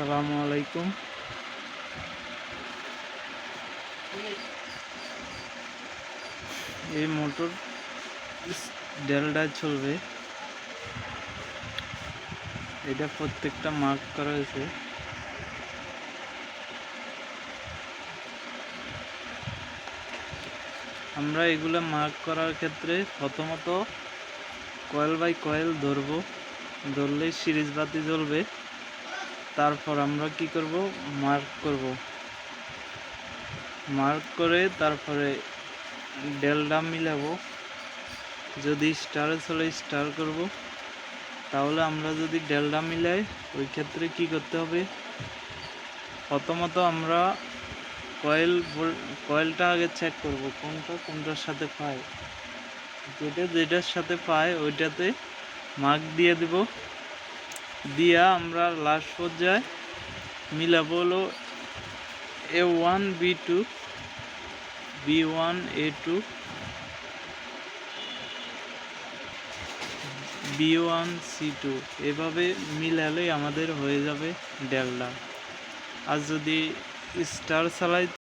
আসসালামু আলাইকুম। এই মোটর ডেলডা চলবে। এটা প্রত্যেকটা মার্ক করা হয়েছে। আমরা এগুলো মার্ক করার ক্ষেত্রে প্রথমত কয়েল বাই কয়েল ধরবো। ধরলেই সিরিজ বাতি জ্বলবে। তারপর আমরা কি করব? মার্ক করব। মার্ক করে তারপরে ডেলডা মিলাবো। যদি স্টারে চলে স্টার করব, তাহলে আমরা যদি ডেলডা মিলাই, ওই ক্ষেত্রে কি করতে হবে? প্রথমত আমরা কয়েল কয়েলটা আগে চেক করব, কোনটা কোনটার সাথে পায়। যেটা যেটার সাথে পায়, ওইটাতে মার্ক দিয়ে দেব। দিয়া আমরা লাস্ট পর্যায়ে মিলাবো হলো A one B two B one A two B one C two এভাবে মিলালেই আমাদের হয়ে যাবে ডেলডা আর যদি স্টার চালাই